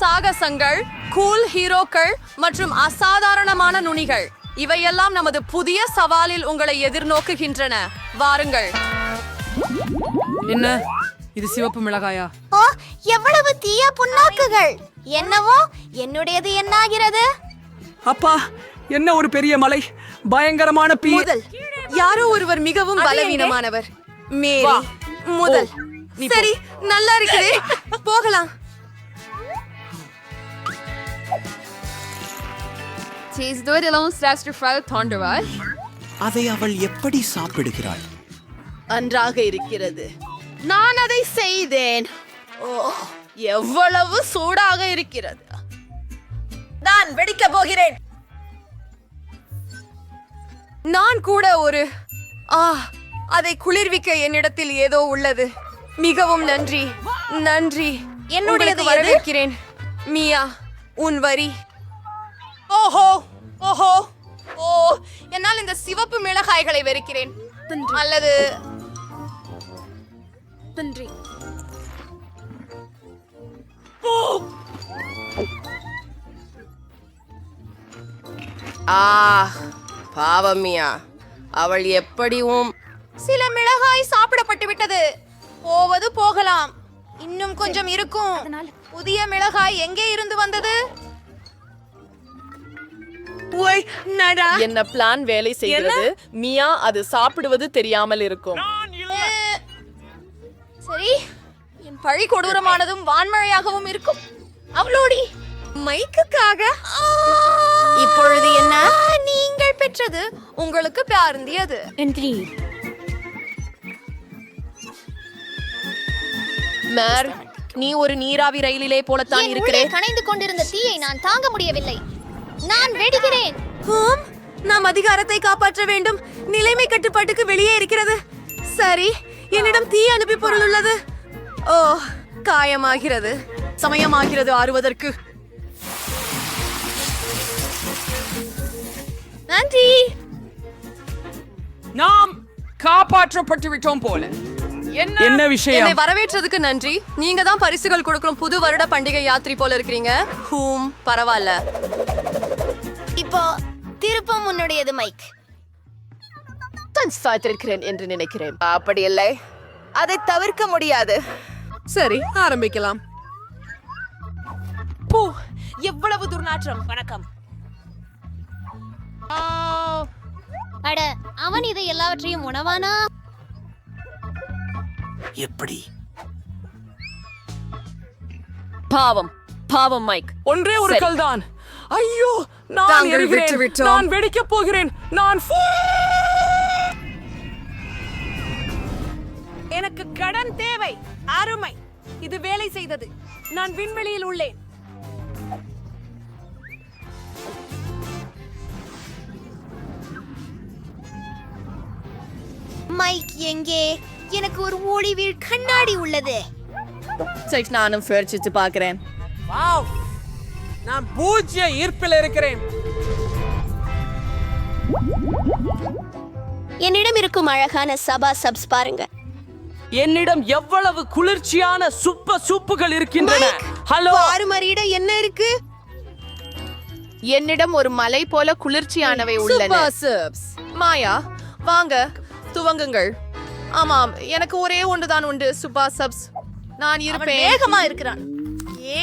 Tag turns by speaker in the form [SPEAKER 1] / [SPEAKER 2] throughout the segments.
[SPEAKER 1] சாகசங்கள் cool ஹீரோக்கள் மற்றும் அசாதாரணமான நுனிகள். இவையெல்லாம் நமது புதிய சவாலில் உங்களை எதிர்நோக்குகின்றன. வாருங்கள்.
[SPEAKER 2] என்ன? இது சிவப்பு மிளகாயா?
[SPEAKER 3] ஓ எவ்வளவு தீய புண்ணாக்குகள். என்னவோ என்னுடையது என்னாகிறது?
[SPEAKER 2] அப்பா என்ன ஒரு பெரிய மலை? பயங்கரமான பீ
[SPEAKER 1] முதல். யாரோ ஒருவர் மிகவும் பலவீனமானவர். மேரி. முதல். சரி நல்லா இருக்குதே. போகலாம்.
[SPEAKER 4] அதை அவள் எப்படி சாப்பிடுகிறாள்?
[SPEAKER 5] நன்றாக இருக்கிறது. நான் அதை செய்தேன். ஓ எவ்வளவு சூடாக இருக்கிறது. நான் வெடிக்க போகிறேன்.
[SPEAKER 1] நான் கூட ஒரு ஆ அதை குளிர்விக்க என்னிடத்தில் ஏதோ உள்ளது. மிகவும் நன்றி நன்றி.
[SPEAKER 3] என்னுடையது?
[SPEAKER 1] வரவேற்கிறேன். மியா உன் வரி.
[SPEAKER 5] ஓஹோ ஓஹோ.
[SPEAKER 1] ஓ என்னால் இந்த சிவப்பு மிளகாய்களை வெறுக்கிறேன். அல்லது
[SPEAKER 3] நன்றி
[SPEAKER 5] ஆ பாவமியா அவள் எப்படியும்
[SPEAKER 1] சில மிளகாய் சாப்பிடப்பட்டு விட்டது. போவது போகலாம். இன்னும் கொஞ்சம் இருக்கும். புதிய மிளகாய் எங்கே இருந்து வந்தது?
[SPEAKER 5] என்ன பிளான் வேலை செய்கிறது? மியா அது சாப்பிடுவது தெரியாமல் இருக்கும்.
[SPEAKER 1] சரி என் பழி கொடூரமானதும் வான்மழையாகவும் இருக்கும். அவளோடி மைக்குக்காக.
[SPEAKER 3] இப்பொழுது என்ன?
[SPEAKER 1] நீங்கள் பெற்றது உங்களுக்கு பியாருந்தியது
[SPEAKER 3] நன்றி.
[SPEAKER 5] மேர் நீ ஒரு நீராவி ரயிலிலே போலத்தான் இருக்கிறேன்.
[SPEAKER 3] கனைந்து கொண்டிருந்த தீயை நான் தாங்க முடியவில்லை. நான் வெடிக்கிறேன்.
[SPEAKER 1] ஹம், நாம் அதிகாரத்தை காப்பாற்ற வேண்டும். நிலைமை கட்டுப்பாட்டுக்கு வெளியே இருக்கிறது. சரி என்னிடம் தீ அனுப்பி பொருள் உள்ளது. ஓ காயமாகிறது. சமயமாகிறது ஆறுவதற்கு. நன்றி.
[SPEAKER 2] நாம் காப்பாற்றப்பட்டு விட்டோம் போல. என்ன?
[SPEAKER 1] என்னை
[SPEAKER 2] விஷயம்?
[SPEAKER 1] வரவேற்றதுக்கு நன்றி. நீங்க தான் பரிசுகள் கொடுக்குறோம் புது வருட பண்டிகை யாத்திரை போல இருக்கிறீங்க. ஹூம் பரவாயில்ல.
[SPEAKER 3] இப்போ திருப்பம் உன்னுடையது மைக்.
[SPEAKER 5] தான் சாய்த்திருக்கிறேன் என்று நினைக்கிறேன். அப்படி இல்லை அதை தவிர்க்க முடியாது.
[SPEAKER 1] சரி ஆரம்பிக்கலாம்.
[SPEAKER 5] பூ எவ்வளவு துர்நாற்றம்? வணக்கம்.
[SPEAKER 3] அட அவன் இதை எல்லாவற்றையும் உணவானா?
[SPEAKER 4] எப்படி?
[SPEAKER 5] பாவம் பாவம் மைக்.
[SPEAKER 2] ஒன்றே ஒரு. கல் தான் ஐயோ! நான் எரிகிறேன். நான் வெடிக்க போகிறேன். நான் எனக்கு கடன் தேவை அருமை. இது வேலை செய்தது. நான் விண்வெளியில் உள்ளேன்.
[SPEAKER 3] மைக் எங்கே? எனக்கு ஒரு ஒளிவீழ் கண்ணாடி உள்ளது.
[SPEAKER 5] சரி நானும் முயற்சித்து பார்க்கிறேன்.
[SPEAKER 2] வாவ். நான் பூஜ்ய ஈர்ப்பில் இருக்கிறேன்.
[SPEAKER 3] என்னிடம் இருக்கும் அழகான சபா சப்ஸ் பாருங்க.
[SPEAKER 2] என்னிடம் எவ்வளவு குளிர்ச்சியான சுப்ப சூப்புகள் இருக்கின்றன? ஹலோ
[SPEAKER 1] ஆறுமறியிட என்ன இருக்கு?
[SPEAKER 5] என்னிடம் ஒரு மலை போல குளிர்ச்சியானவை உள்ளன.
[SPEAKER 1] சூப்பர் சப்ஸ் மாயா வாங்க துவங்குங்கள். ஆமாம் எனக்கு ஒரே ஒன்றுதான் உண்டு சுபா சப்ஸ் நான் இருப்பேன்.
[SPEAKER 3] வேகமா இருக்கிறான்.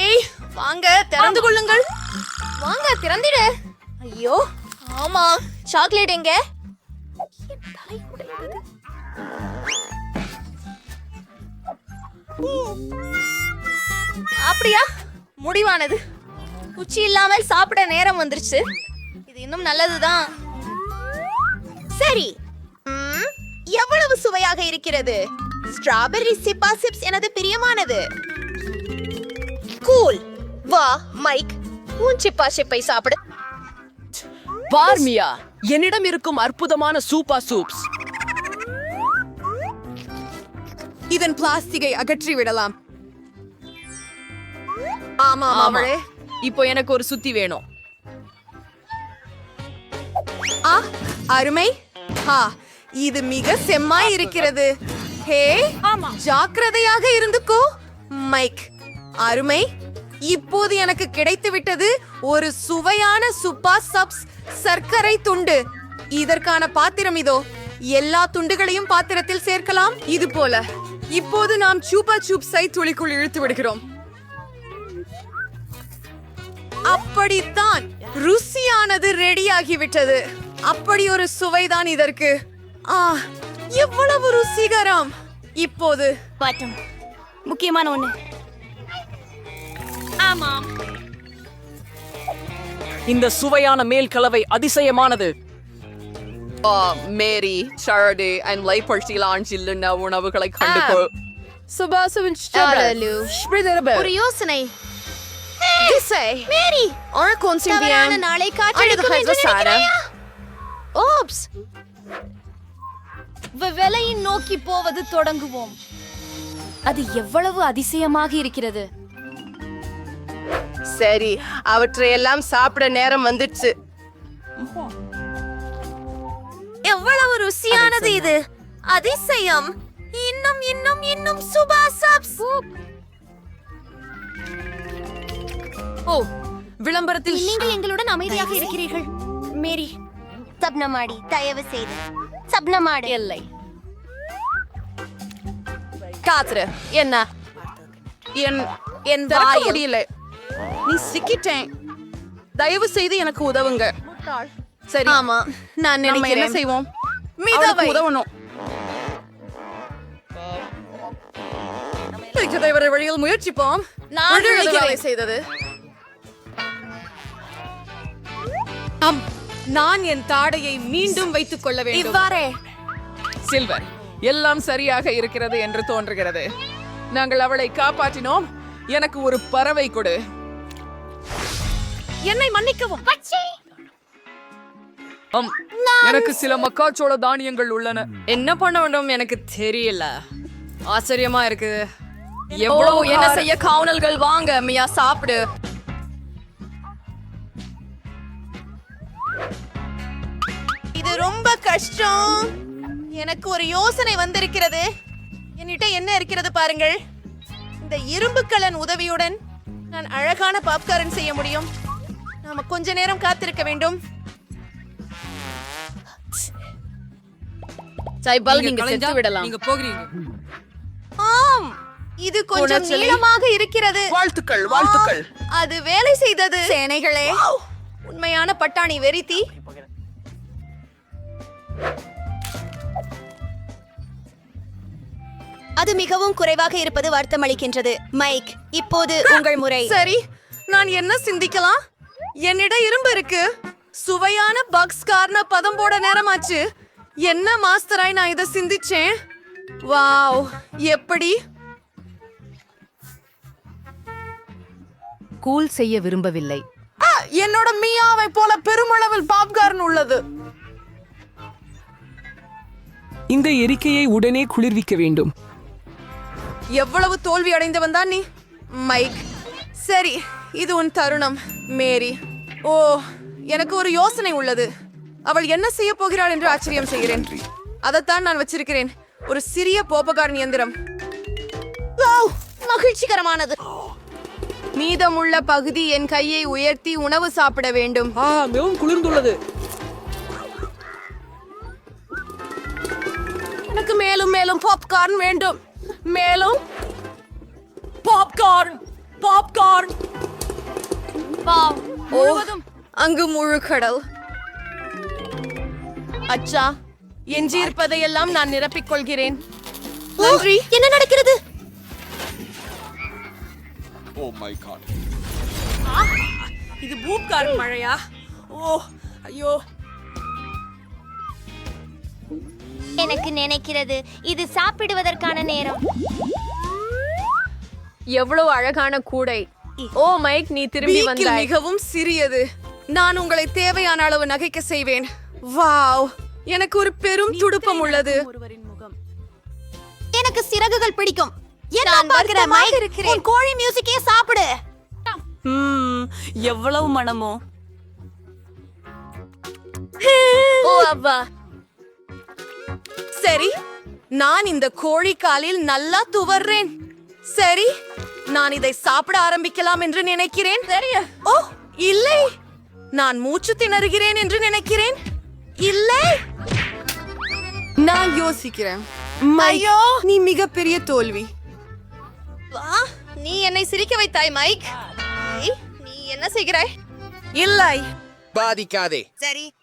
[SPEAKER 1] ஏய் வாங்க திறந்து கொள்ளுங்கள்.
[SPEAKER 3] வாங்க திறந்திடு. ஐயோ ஆமா சாக்லேட் எங்க? அப்படியா? முடிவானது. உச்சி இல்லாமல் சாப்பிட நேரம் வந்துருச்சு. இது இன்னும் நல்லதுதான். சரி. எவ்வளவு சுவையாக இருக்கிறது? ஸ்ட்ராபெர்ரி சிப்பா சிப்ஸ் எனது பிரியமானது. கூல் வா மைக். உன் சிப்பா சிப்பை சாப்பிடு.
[SPEAKER 5] பார்மியா என்னிடம் இருக்கும் அற்புதமான சூப்பா சூப்ஸ்.
[SPEAKER 1] இதன் பிளாஸ்டிக்கை அகற்றி விடலாம். ஆமா
[SPEAKER 5] ஆமா.
[SPEAKER 1] அவளே
[SPEAKER 5] இப்போ எனக்கு ஒரு சுத்தி வேணும்.
[SPEAKER 1] ஆ அருமை. ஹா இது மிக செம்மாய் இருக்கிறது. ஹே ஜாக்கிரதையாக இருந்துக்கோ மைக். அருமை. இப்போது எனக்கு கிடைத்து விட்டது ஒரு சுவையான சுப்பா சப்ஸ் சர்க்கரை துண்டு. இதற்கான பாத்திரம் இதோ. எல்லா துண்டுகளையும் பாத்திரத்தில் சேர்க்கலாம். இது போல. இப்போது நாம் சூப்பா சூப்ஸை துளிக்குள் இழுத்து விடுகிறோம். அப்படித்தான். ருசியானது ரெடியாகிவிட்டது. அப்படி ஒரு சுவைதான் இதற்கு. ஆ எவ்வளவு ருசிகரம். இப்போது.
[SPEAKER 2] பாட்டம். முக்கியமான ஒண்ணு. ஆமாம்.
[SPEAKER 6] இந்த சுவையான மேல் கலவை அதிசயமானது.
[SPEAKER 5] மேரி ஷாரடி அண்ட் லைப்பர்ச்சிலான் சில்லுண்ண உணவுகளை கண்டுகொள்.
[SPEAKER 3] ஒரு யோசனை.
[SPEAKER 1] மேரி
[SPEAKER 3] தவறான நாளை காற்றடிக்கும் என்று நினைக்கிறாயா? ஓப்ஸ்
[SPEAKER 2] விலையை நோக்கி போவது தொடங்குவோம். அது எவ்வளவு அதிசயமாக இருக்கிறது.
[SPEAKER 5] சரி அவற்றையெல்லாம் சாப்பிட நேரம் வந்துடுச்சு.
[SPEAKER 1] எவ்வளவு ருசியானது இது. அதிசயம். இன்னும் இன்னும் இன்னும் சுபா சப்ஸ். ஓ விளம்பரத்தில்
[SPEAKER 2] நீங்கள் எங்களுடன் அமைதியாக இருக்கிறீர்கள். மேரி
[SPEAKER 3] சப்னமாடி தயவு செய்து. சப்னமாடு.
[SPEAKER 2] இல்லை.
[SPEAKER 1] காத்துரு என்ன?
[SPEAKER 5] என்
[SPEAKER 1] என் வாயில்.
[SPEAKER 5] முடியல. நீ சிக்கிட்டேன். தயவு செய்து எனக்கு உதவுங்க. சரி.
[SPEAKER 1] ஆமா நான்
[SPEAKER 5] நம்ம என்ன
[SPEAKER 1] நினைக்கிறேன்.
[SPEAKER 5] செய்வோம்?
[SPEAKER 1] மிதவை.
[SPEAKER 5] அவளுக்கு உதவணும்.
[SPEAKER 1] வரை வழியில் முயற்சிப்போம்.
[SPEAKER 2] நான்
[SPEAKER 1] விழுகிறது
[SPEAKER 2] விழுகிறேன்.
[SPEAKER 1] வேலை செய்தது. ஆம் நான் என் தாடையை மீண்டும் வைத்துக் கொள்ள வேண்டும். இவ்வாறே.
[SPEAKER 6] சில்வர் எல்லாம் சரியாக இருக்கிறது என்று தோன்றுகிறது. நாங்கள் அவளை காப்பாற்றினோம். எனக்கு ஒரு பறவை கொடு.
[SPEAKER 1] என்னை மன்னிக்கவும்.
[SPEAKER 6] அம், எனக்கு சில மக்காச்சோள தானியங்கள் உள்ளன.
[SPEAKER 1] என்ன பண்ண வேண்டும் எனக்கு தெரியல. ஆச்சரியமா இருக்கு.
[SPEAKER 6] எவ்வளவு
[SPEAKER 1] என்ன செய்ய காவனல்கள் வாங்க மியா சாப்பிடு.
[SPEAKER 3] இது ரொம்ப கஷ்டம். எனக்கு ஒரு யோசனை வந்திருக்கிறது. என்னிட்ட என்ன இருக்கிறது பாருங்கள். இந்த இரும்பு கலன் உதவியுடன் நான் அழகான பாப்கார்ன் செய்ய முடியும். நாம கொஞ்ச நேரம் காத்திருக்க வேண்டும்.
[SPEAKER 1] சைபால் நீங்க செத்து விடலாம்.
[SPEAKER 6] நீங்க போகிறீங்க.
[SPEAKER 3] ஆம் இது கொஞ்சம். நீளமாக இருக்கிறது.
[SPEAKER 4] வாழ்த்துக்கள் வாழ்த்துக்கள்.
[SPEAKER 3] அது வேலை செய்தது.
[SPEAKER 1] சேனைகளே.
[SPEAKER 3] வாவ்! உண்மையான பட்டாணி வெறித்தி. அது மிகவும் குறைவாக இருப்பது வருத்தமளிக்கின்றது. மைக் இப்போது உங்கள் முறை.
[SPEAKER 1] சரி நான் என்ன சிந்திக்கலாம்? என்னிடம் இரும்பு இருக்கு. சுவையான பக்ஸ் கார்ன பதம் போட நேரமாச்சு. என்ன மாஸ்டராய் நான் இதை சிந்திச்சேன்? வாவ் எப்படி?
[SPEAKER 2] கூல் செய்ய விரும்பவில்லை.
[SPEAKER 6] ஆ, என்னோட மியாவை போல பெருமளவில் பாப்கார்ன் உள்ளது.
[SPEAKER 7] இந்த எரிக்கையை உடனே குளிர்விக்க வேண்டும்.
[SPEAKER 1] எவ்வளவு தோல்வி அடைந்தவன் தான் நீ? மைக் சரி இது உன் தருணம். மேரி ஓ எனக்கு ஒரு யோசனை உள்ளது. அவள் என்ன செய்ய போகிறாள் என்று ஆச்சரியம் செய்கிறேன். அதைத்தான் நான் வச்சிருக்கிறேன். ஒரு சிறிய போப்பகாரன் இயந்திரம்
[SPEAKER 3] வாவ்! மகிழ்ச்சிகரமானது.
[SPEAKER 1] மீதமுள்ள பகுதி என் கையை உயர்த்தி உணவு சாப்பிட வேண்டும்.
[SPEAKER 7] ஆ மிகவும் குளிர்ந்துள்ளது.
[SPEAKER 1] எனக்கு மேலும் மேலும் பாப்கார்ன் வேண்டும். மேலும் பாப்கார்ன் பாப்கார்ன் முழுவதும் அங்கு முழு கடல். அச்சா எஞ்சியிருப்பதையெல்லாம் நான் நிரப்பிக் கொள்கிறேன் நன்றி.
[SPEAKER 3] என்ன நடக்கிறது?
[SPEAKER 1] இது பூப்கார்ன் மழையா? ஓ ஐயோ.
[SPEAKER 8] எனக்கு நினைக்கிறது இது சாப்பிடுவதற்கான நேரம்.
[SPEAKER 1] எவ்வளவு அழகான கூடை. ஓ மைக் நீ திரும்பி வந்தாய். மிகவும் சிறியது. நான் உங்களை தேவையான அளவு நகைக்க செய்வேன். வாவ்! எனக்கு ஒரு பெரும் துடுப்பம் உள்ளது.
[SPEAKER 3] எனக்கு சிறகுகள் பிடிக்கும். என்ன
[SPEAKER 1] நான்
[SPEAKER 3] பார்க்கிற மைக்?
[SPEAKER 1] இருக்கிறேன்.
[SPEAKER 3] உன் கோழி மியூசிக்கே சாப்பிடு.
[SPEAKER 6] எவ்வளவு மனமோ.
[SPEAKER 1] ஓ அப்பா சரி நான் இந்த கோழி காலில் நல்லா துவர்றேன். சரி நான் இதை சாப்பிட ஆரம்பிக்கலாம் என்று நினைக்கிறேன். ஓ இல்லை. நான் மூச்சு திணறுகிறேன் என்று நினைக்கிறேன். இல்லை. நான் யோசிக்கிறேன். ஐயோ. நீ மிகப்பெரிய தோல்வி.
[SPEAKER 3] வா நீ என்னை சிரிக்க வைத்தாய் மைக். நீ என்ன செய்கிறாய்?
[SPEAKER 1] இல்லை.
[SPEAKER 4] பாதிக்காதே.
[SPEAKER 3] சரி.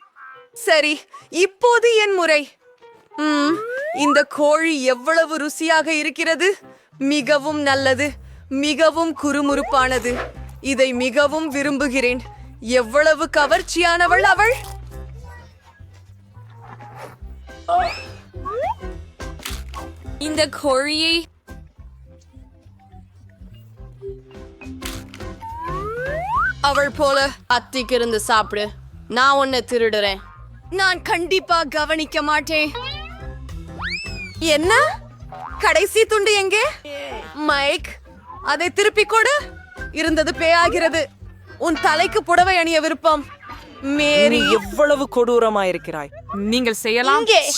[SPEAKER 1] சரி இப்போது என் முறை. ம், இந்த கோழி எவ்வளவு ருசியாக இருக்கிறது? மிகவும் நல்லது. மிகவும் குறுமுறுப்பானது. இதை மிகவும் விரும்புகிறேன். எவ்வளவு கவர்ச்சியானவள் அவள்? இந்த கோழியை அவள் போல அத்திக்கு இருந்து சாப்பிடு. நான் உன்னை திருடுறேன். நான் கண்டிப்பா கவனிக்க மாட்டேன். என்ன? கடைசி துண்டு எங்கே? மைக் அதை திருப்பி கொடு. இருந்தது பேயாகிறது. உன் தலைக்கு புடவை அணிய விருப்பம். மேரி.
[SPEAKER 9] எவ்வளவு கொடூரமா இருக்கிறாய்
[SPEAKER 6] நீங்கள் செய்யலாம்.
[SPEAKER 3] இங்கே.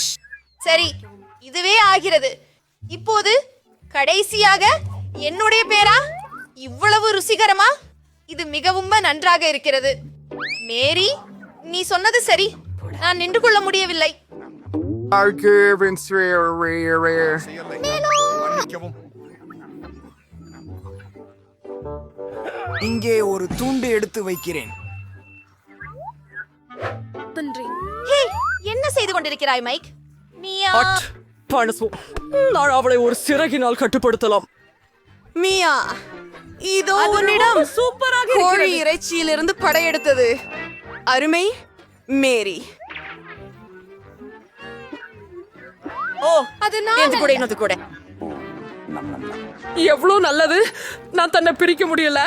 [SPEAKER 3] சரி இதுவே ஆகிறது. இப்போது கடைசியாக என்னுடைய பேரா? இவ்வளவு ருசிகரமா? இது மிகவும் நன்றாக இருக்கிறது. மேரி நீ சொன்னது சரி. நான் நின்று கொள்ள முடியவில்லை.
[SPEAKER 4] இங்கே ஒரு துண்டு எடுத்து வைக்கிறேன்.
[SPEAKER 3] ஹே என்ன செய்து கொண்டிருக்கிறாய் மைக்? நீயா
[SPEAKER 9] பணசு நான் அவளை ஒரு சிறகினால் கட்டுப்படுத்தலாம்.
[SPEAKER 1] மியா இதோ உன்னிடம் சூப்பராக கோழி இறைச்சியிலிருந்து படையெடுத்தது அருமை மேரி. ஓ அது நான் கூட இன்னது கூட.
[SPEAKER 6] எவ்வளவு நல்லது. நான் தன்னை பிரிக்க முடியல.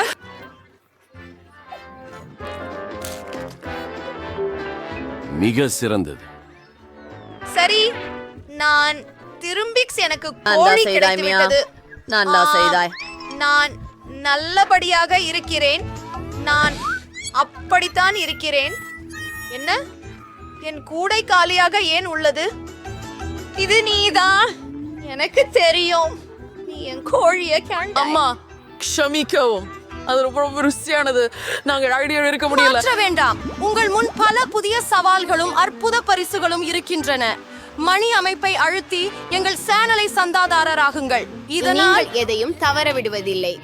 [SPEAKER 10] மிக சிறந்தது.
[SPEAKER 3] சரி நான் திரும்பிக்ஸ் எனக்கு கோழி கிடைத்து விட்டது.
[SPEAKER 1] நல்லா செய்தாய்.
[SPEAKER 3] நான் நல்லபடியாக இருக்கிறேன். நான் அப்படித்தான் இருக்கிறேன். என்ன? என் கூடை காலியாக ஏன் உள்ளது? இது நீதான். எனக்கு தெரியும். நீ என் கோழிய
[SPEAKER 6] அம்மா க்ஷமிக்கவும். அது ரொம்ப ரொம்ப ருசியானது. நாங்கள் ஐடியா இருக்க முடியல.
[SPEAKER 1] மாற்ற வேண்டாம். உங்கள் முன் பல புதிய சவால்களும் அற்புத பரிசுகளும் இருக்கின்றன. மணி அமைப்பை அழுத்தி எங்கள் சேனலை சந்தாதாரராகுங்கள். இதனால்
[SPEAKER 5] எதையும் தவற விடுவதில்லை.